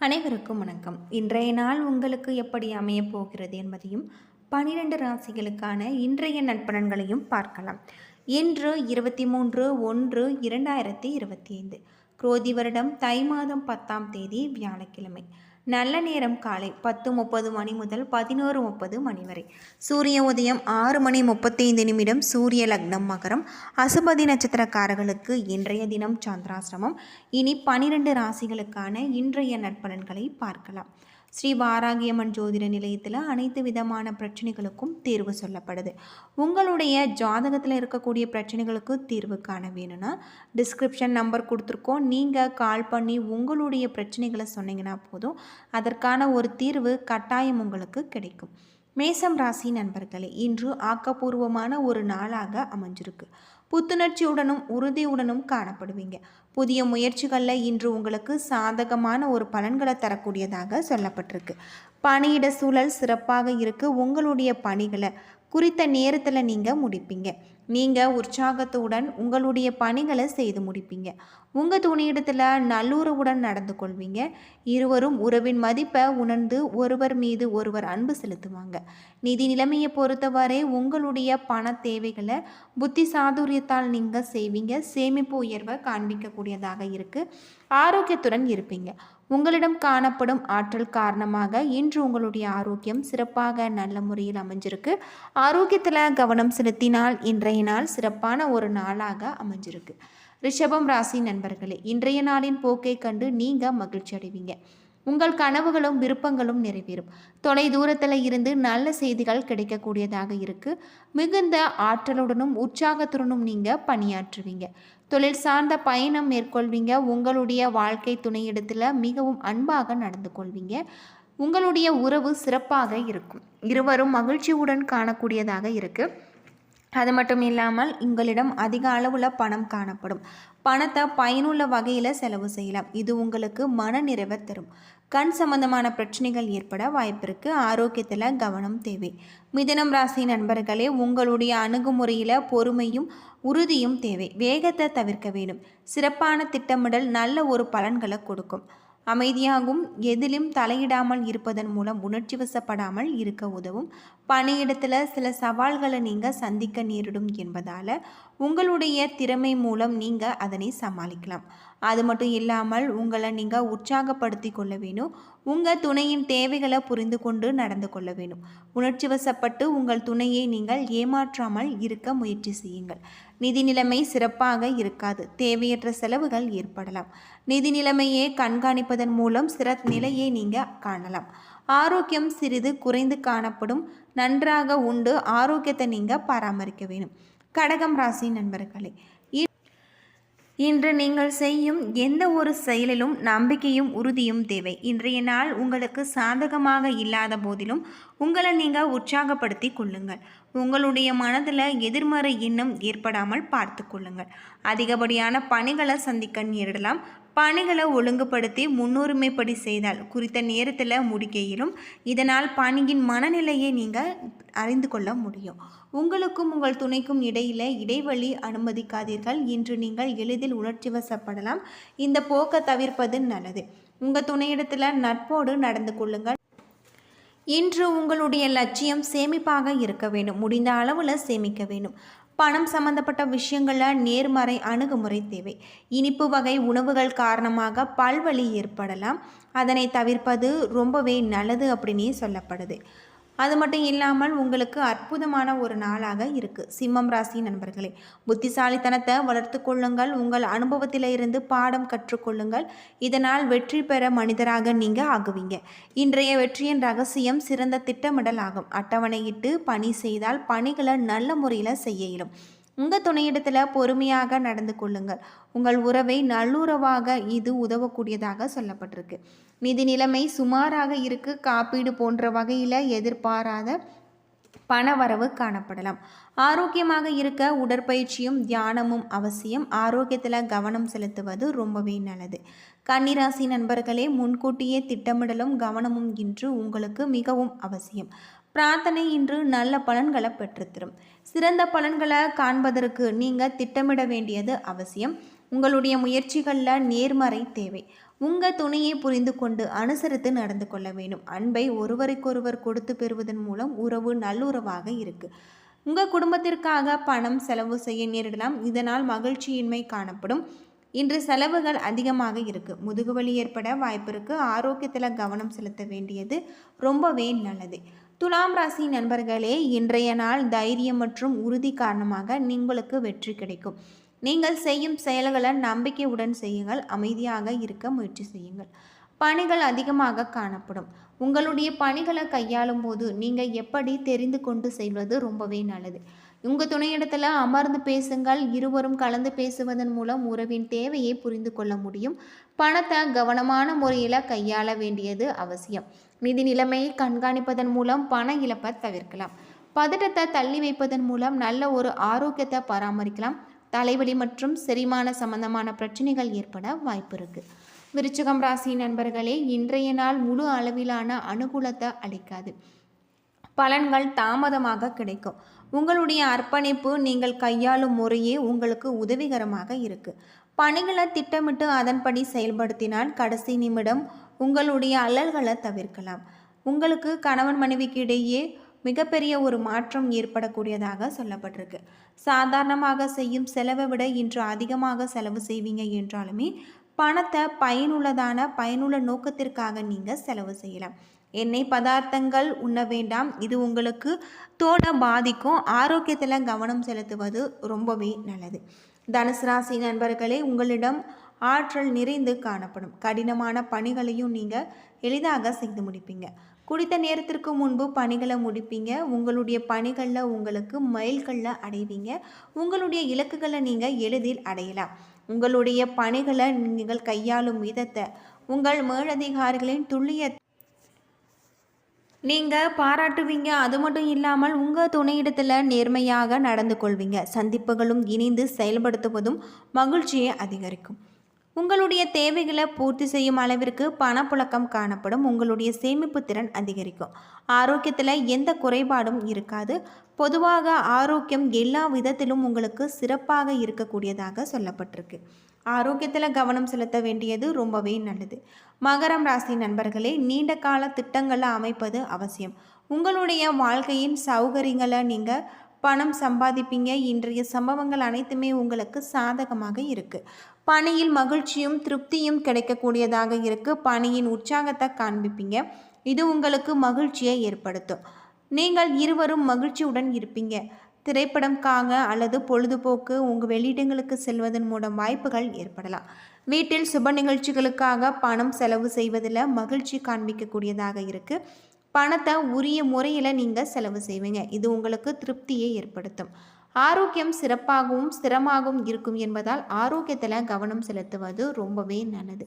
அனைவருக்கும் வணக்கம். இன்றைய நாள் உங்களுக்கு எப்படி அமையப் போகிறது என்பதையும் பனிரெண்டு ராசிகளுக்கான இன்றைய நட்பலன்களையும் பார்க்கலாம். இன்று இருபத்தி மூன்று ஒன்று இரண்டாயிரத்தி இருபத்தி ஐந்து. குரோதி வருடம் தை மாதம் பத்தாம் தேதி வியாழக்கிழமை. நல்ல நேரம் காலை பத்து முப்பது மணி முதல் பதினோரு முப்பது மணி வரை. சூரிய உதயம் ஆறு மணி முப்பத்தைந்து நிமிடம் சூரிய லக்னம் மகரம். அசுபதி நட்சத்திரக்காரர்களுக்கு இன்றைய தினம் சந்திராசிரமம் இனி பனிரெண்டு ராசிகளுக்கான இன்றைய நற்பலன்களை பார்க்கலாம். ஸ்ரீ வாராகியம்மன் ஜோதிட நிலையத்தில் அனைத்து விதமான பிரச்சனைகளுக்கும் தீர்வு சொல்லப்படுது. உங்களுடைய ஜாதகத்தில் இருக்கக்கூடிய பிரச்சனைகளுக்கு தீர்வு காண வேணும்னா டிஸ்கிரிப்ஷன் நம்பர் கொடுத்துருக்கோம். நீங்கள் கால் பண்ணி உங்களுடைய பிரச்சனைகளை சொன்னீங்கன்னா போதும். அதற்கான ஒரு தீர்வு கட்டாயம் உங்களுக்கு கிடைக்கும். மேசம் ராசி நண்பர்களே இன்று ஆக்கப்பூர்வமான ஒரு நாளாக அமைஞ்சிருக்கு. புத்துணர்ச்சியுடனும் உறுதியுடனும் காணப்படுவீங்க. புதிய முயற்சிகளில் இன்று உங்களுக்கு சாதகமான ஒரு பலன்களை தரக்கூடியதாக சொல்லப்பட்டிருக்கு. பணியிட சூழல் சிறப்பாக இருக்கு. உங்களுடைய பணிகளை குறித்த நேரத்தில் நீங்கள் முடிப்பீங்க. நீங்கள் உற்சாகத்துடன் உங்களுடைய பணிகளை செய்து முடிப்பீங்க. உங்கள் துணியிடத்தில் நல்லுறவுடன் நடந்து கொள்வீங்க. இருவரும் உறவின் மதிப்பை உணர்ந்து ஒருவர் மீது ஒருவர் அன்பு செலுத்துவாங்க. நிதி நிலைமையை பொறுத்தவரை உங்களுடைய பண தேவைகளை புத்தி சாதுரியத்தால் நீங்கள் செய்வீங்க. சேமிப்பு உயர்வை காண்பிக்கக்கூடியதாக இருக்குது ஆரோக்கியத்துடன் இருப்பீங்க. உங்களிடம் காணப்படும் ஆற்றல் காரணமாக இன்று உங்களுடைய ஆரோக்கியம் சிறப்பாக நல்ல முறையில் அமைஞ்சிருக்கு. ஆரோக்கியத்தில் கவனம் செலுத்தினால் இன்றைய நாள் சிறப்பான ஒரு நாளாக அமைஞ்சிருக்கு. ரிஷபம் ராசி நண்பர்களே இன்றைய நாளின் போக்கை கண்டு நீங்கள் மகிழ்ச்சி அடைவீங்க. உங்கள் கனவுகளும் விருப்பங்களும் நிறைவேறும். தொலை தூரத்தில் இருந்து நல்ல செய்திகள் கிடைக்கக்கூடியதாக இருக்குது மிகுந்த ஆற்றலுடனும் உற்சாகத்துடனும் நீங்கள் பணியாற்றுவீங்க. தொழில் சார்ந்த பயணம் மேற்கொள்வீங்க. உங்களுடைய வாழ்க்கை துணையிடத்தில் மிகவும் அன்பாக நடந்து கொள்வீங்க. உங்களுடைய உறவு சிறப்பாக இருக்கும். இருவரும் மகிழ்ச்சியுடன் காணக்கூடியதாக இருக்குது அது மட்டும் இல்லாமல் உங்களிடம் அதிக அளவில் பணம் காணப்படும். பணத்தை பயனுள்ள வகையில் செலவு செய்யலாம். இது உங்களுக்கு மன நிறைவை தரும். கண் சம்பந்தமான பிரச்சனைகள் ஏற்பட வாய்ப்பிருக்கு ஆரோக்கியத்தில் கவனம் தேவை. மிதனம் ராசி நண்பர்களே உங்களுடைய அணுகுமுறையில் பொறுமையும் உறுதியும் தேவை. வேகத்தை தவிர்க்க வேண்டும். சிறப்பான திட்டமிடல் நல்ல ஒரு பலன்களை கொடுக்கும். அமைதியாகவும் எதிலும் தலையிடாமல் இருப்பதன் மூலம் உணர்ச்சி வசப்படாமல் இருக்க உதவும். பணியிடத்தில் சில சவால்களை நீங்கள் சந்திக்க நேரிடும் என்பதால் உங்களுடைய திறமை மூலம் நீங்கள் அதனை சமாளிக்கலாம். அது மட்டும் இல்லாமல் உங்களை நீங்கள் உற்சாகப்படுத்தி கொள்ள வேணும். உங்கள் துணையின் தேவைகளை புரிந்து கொண்டு நடந்து கொள்ள வேணும். உணர்ச்சி வசப்பட்டு உங்கள் துணையை நீங்கள் ஏமாற்றாமல் இருக்க முயற்சி செய்யுங்கள். நிதி நிலைமை சிறப்பாக இருக்காது. தேவையற்ற செலவுகள் ஏற்படலாம். நிதி நிலைமையை கண்காணிப்பதன் மூலம் சிற நிலையை நீங்கள் காணலாம். ஆரோக்கியம் சிறிது குறைந்து காணப்படும். நன்றாக உண்டு. ஆரோக்கியத்தை நீங்கள் பராமரிக்க வேணும். கடகம் ராசி நண்பர்களே இன்று நீங்கள் செய்யும் எந்த ஒரு செயலிலும் நம்பிக்கையும் உறுதியும் தேவை. இன்றைய நாள் உங்களுக்கு சாதகமாக இல்லாத போதிலும் உங்களை நீங்கள் உற்சாகப்படுத்தி கொள்ளுங்கள். உங்களுடைய மனதில் எதிர்மறை எண்ணம் ஏற்படாமல் பார்த்து கொள்ளுங்கள். அதிகப்படியான பணிகளை சந்திக்க நேரிடலாம். பணிகளை ஒழுங்குபடுத்தி முன்னுரிமைப்படி செய்தால் குறித்த நேரத்தில் முடிக்கையிலும் இதனால் பணியின் மனநிலையை நீங்கள் அறிந்து கொள்ள முடியும். உங்களுக்கும் உங்கள் துணைக்கும் இடையில இடைவெளி அனுமதிக்காதீர்கள். இன்று நீங்கள் எளிதில் உணர்ச்சி வசப்படலாம். இந்த போக்கை தவிர்ப்பது நல்லது. உங்கள் துணையிடத்தில் நட்போடு நடந்து கொள்ளுங்கள். இன்று உங்களுடைய லட்சியம் சேமிப்பாக இருக்க வேண்டும். முடிந்த அளவில் சேமிக்க வேண்டும். பணம் சம்பந்தப்பட்ட விஷயங்களில் நேர்மறை அணுகுமுறை தேவை. இனிப்பு வகை உணவுகள் காரணமாக பல்வலி ஏற்படலாம். அதனை தவிர்ப்பது ரொம்பவே நல்லது அப்படின்னே சொல்லப்படுது. அது மட்டும் இல்லாமல் உங்களுக்கு அற்புதமான ஒரு நாளாக இருக்குது சிம்மம் ராசி நண்பர்களே புத்திசாலித்தனத்தை வளர்த்து கொள்ளுங்கள். உங்கள் அனுபவத்தில் இருந்து பாடம் கற்றுக்கொள்ளுங்கள் இதனால் வெற்றி பெற மனிதராக நீங்கள் ஆகுவீங்க. இன்றைய வெற்றியின் ரகசியம் சிறந்த திட்டமிடல் ஆகும். அட்டவணையிட்டு பணி செய்தால் பணிகளை நல்ல முறையில் செய்ய இயலும். உங்கள் துணையிடத்தில் பொறுமையாக நடந்து கொள்ளுங்கள். உங்கள் உறவை நல்லுறவாக இது உதவக்கூடியதாக சொல்லப்பட்டிருக்கு. நிதி நிலைமை சுமாராக இருக்கு. காப்பீடு போன்ற வகையில் எதிர்பாராத பணவரவு காணப்படலாம். ஆரோக்கியமாக இருக்க உடற்பயிற்சியும் தியானமும் அவசியம். ஆரோக்கியத்தில் கவனம் செலுத்துவது ரொம்பவே நல்லது. கன்னிராசி நண்பர்களே முன்கூட்டியே திட்டமிடலும் கவனமும் இன்று உங்களுக்கு மிகவும் அவசியம். பிரார்த்தனை இன்று நல்ல பலன்களை பெற்றுத்தரும். சிறந்த பலன்களை காண்பதற்கு நீங்கள் திட்டமிட வேண்டியது அவசியம். உங்களுடைய முயற்சிகளில் நேர்மறை தேவை. உங்கள் துணையை புரிந்து கொண்டு அனுசரித்து நடந்து கொள்ள வேண்டும். அன்பை ஒருவருக்கொருவர் கொடுத்து பெறுவதன் மூலம் உறவு நல்லுறவாக இருக்குது உங்கள் குடும்பத்திற்காக பணம் செலவு செய்ய நேரிடலாம். இதனால் மகிழ்ச்சியின்மை காணப்படும். இன்று செலவுகள் அதிகமாக இருக்குது முதுகுவலி ஏற்பட வாய்ப்பு இருக்குது ஆரோக்கியத்தில் கவனம் செலுத்த வேண்டியது ரொம்பவே நல்லது. துலாம் ராசி நண்பர்களே இன்றைய நாள் தைரியம் மற்றும் உறுதி காரணமாக உங்களுக்கு வெற்றி கிடைக்கும். நீங்கள் செய்யும் செயல்களை நம்பிக்கையுடன் செய்யுங்கள் அமைதியாக இருக்க முயற்சி செய்யுங்கள். பணிகள் அதிகமாக காணப்படும். உங்களுடைய பணிகளை கையாளும் போது நீங்கள் எப்படி தெரிந்து கொண்டு செய்வது ரொம்பவே நல்லது. உங்கள் துணையிடத்தில் அமர்ந்து பேசுங்கள் இருவரும் கலந்து பேசுவதன் மூலம் உறவின் தேவையை புரிந்து கொள்ள முடியும். பணத்தை கவனமான முறையில் கையாள வேண்டியது அவசியம். நிதி நிலைமையை கண்காணிப்பதன் மூலம் பண இழப்பை தவிர்க்கலாம். பதட்டத்தை தள்ளி வைப்பதன் மூலம் நல்ல ஒரு ஆரோக்கியத்தை பராமரிக்கலாம். தலைவலி மற்றும் செரிமான சம்பந்தமான பிரச்சனைகள் ஏற்பட வாய்ப்பு இருக்கு. விருச்சகம் ராசி நண்பர்களே இன்றைய நாள் முழு அளவிலான அனுகூலத்தை அளிக்காது. பலன்கள் தாமதமாக கிடைக்கும். உங்களுடைய அர்ப்பணிப்பு நீங்கள் கையாளும் முறையே உங்களுக்கு உதவிகரமாக இருக்கு. பணிகளை திட்டமிட்டு அதன்படி செயல்படுத்தினால் கடைசி நிமிடம் உங்களுடைய அல்லல்களை தவிர்க்கலாம். உங்களுக்கு கணவன் மனைவிக்கு இடையே மிகப்பெரிய ஒரு மாற்றம் ஏற்படக்கூடியதாக சொல்லப்பட்டிருக்கு. சாதாரணமாக செய்யும் செலவை விட இன்று அதிகமாக செலவு செய்வீங்க என்றாலுமே பணத்தை பயனுள்ளதான பயனுள்ள நோக்கத்திற்காக நீங்கள் செலவு செய்யலாம். எண்ணெய் பதார்த்தங்கள் உண்ண வேண்டாம். இது உங்களுக்கு தோட பாதிக்கும். ஆரோக்கியத்தில் கவனம் செலுத்துவது ரொம்பவே நல்லது. தனுசு ராசி நண்பர்களே உங்களிடம் ஆற்றல் நிறைந்து காணப்படும். கடினமான பணிகளையும் நீங்கள் எளிதாக செய்து முடிப்பீங்க. குடித்த நேரத்திற்கு முன்பு பணிகளை முடிப்பீங்க. உங்களுடைய பணிகளில் உங்களுக்கு மைல்களில் அடைவீங்க. உங்களுடைய இலக்குகளை நீங்கள் எளிதில் அடையலாம். உங்களுடைய பணிகளை நீங்கள் கையாளும் விதத்தை உங்கள் மேலதிகாரிகளின் துல்லிய நீங்கள் பாராட்டுவீங்க. அது மட்டும் இல்லாமல் உங்கள் துணையிடத்தில் நேர்மையாக நடந்து கொள்வீங்க. சந்திப்புகளும் இணைந்து செயல்படுத்துவதும் மகிழ்ச்சியை அதிகரிக்கும். உங்களுடைய தேவைகளை பூர்த்தி செய்யும் அளவிற்கு பணப்புழக்கம் காணப்படும். உங்களுடைய சேமிப்பு திறன் அதிகரிக்கும். ஆரோக்கியத்தில் எந்த குறைபாடும் இருக்காது. பொதுவாக ஆரோக்கியம் எல்லா விதத்திலும் உங்களுக்கு சிறப்பாக இருக்கக்கூடியதாக சொல்லப்பட்டிருக்கு. ஆரோக்கியத்தில் கவனம் செலுத்த வேண்டியது ரொம்பவே நல்லது. மகரம் ராசி நண்பர்களே நீண்ட கால திட்டங்களை அமைப்பது அவசியம். உங்களுடைய வாழ்க்கையின் சௌகரியங்களை நீங்கள் பணம் சம்பாதிப்பீங்க. இன்றைய சம்பவங்கள் அனைத்துமே உங்களுக்கு சாதகமாக இருக்குது பணியில் மகிழ்ச்சியும் திருப்தியும் கிடைக்கக்கூடியதாக இருக்குது பணியின் உற்சாகத்தை காண்பிப்பீங்க. இது உங்களுக்கு மகிழ்ச்சியை ஏற்படுத்தும். நீங்கள் இருவரும் மகிழ்ச்சியுடன் இருப்பீங்க. திரைப்படம்காக அல்லது பொழுதுபோக்கு உங்கள் வெளியிடங்களுக்கு செல்வதன் மூலம் வாய்ப்புகள் ஏற்படலாம். வீட்டில் சுப நிகழ்ச்சிகளுக்காக பணம் செலவு செய்வதில் மகிழ்ச்சி காண்பிக்கக்கூடியதாக இருக்குது பணத்தை உரிய முறையில் நீங்கள் செலவு செய்வீங்க. இது உங்களுக்கு திருப்தியை ஏற்படுத்தும். ஆரோக்கியம் சிறப்பாகவும் ஸ்திரமாகவும் இருக்கும் என்பதால் ஆரோக்கியத்தில் கவனம் செலுத்துவது ரொம்பவே நல்லது.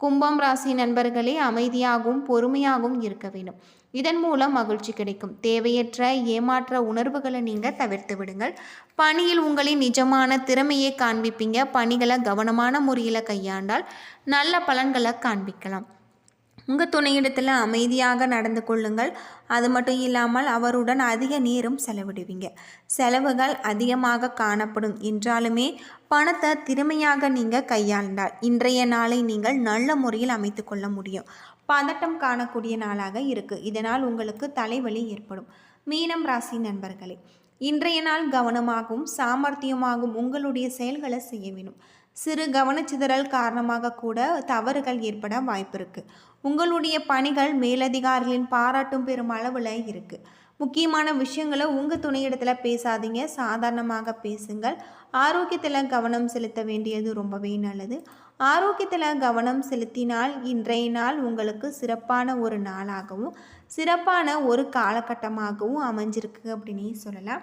கும்பம் ராசி நண்பர்களே அமைதியாகவும் பொறுமையாகவும் இருக்க வேண்டும். இதன் மூலம் மகிழ்ச்சி கிடைக்கும். தேவையற்ற ஏமாற்ற உணர்வுகளை நீங்கள் தவிர்த்து விடுங்கள். பணியில் உங்களின் நிஜமான திறமையை காண்பிப்பீங்க. பணிகளை கவனமான முறையில் கையாண்டால் நல்ல பலன்களை காண்பிக்கலாம். உங்கள் துணையிடத்தில் அமைதியாக நடந்து கொள்ளுங்கள். அது மட்டும் இல்லாமல் அவருடன் அதிக நேரம் செலவிடுவீங்க. செலவுகள் அதிகமாக காணப்படும். என்றாலுமே பணத்தை திறமையாக நீங்கள் கையாண்டால் இன்றைய நாளை நீங்கள் நல்ல முறையில் அமைத்து கொள்ள முடியும். பதட்டம் காணக்கூடிய நாளாக இருக்குது இதனால் உங்களுக்கு தலைவலி ஏற்படும். மீனம் ராசி நண்பர்களே இன்றைய நாள் கவனமாகவும் சாமர்த்தியமாகவும் உங்களுடைய செயல்களை செய்ய வேணும் சிறு கவனச்சிதறல் காரணமாக கூட தவறுகள் ஏற்பட வாய்ப்பு இருக்குது உங்களுடைய பணிகள் மேலதிகாரிகளின் பாராட்டும் பெரும் அளவில் இருக்குது முக்கியமான விஷயங்களை உங்கள் துணையிடத்தில் பேசாதீங்க. சாதாரணமாக பேசுங்கள். ஆரோக்கியத்தில் கவனம் செலுத்த வேண்டியது ரொம்பவே நல்லது. ஆரோக்கியத்தில் கவனம் செலுத்தினால் இன்றைய நாள் உங்களுக்கு சிறப்பான ஒரு நாளாகவும் சிறப்பான ஒரு காலகட்டமாகவும் அமைஞ்சிருக்கு அப்படின்னு சொல்லலாம்.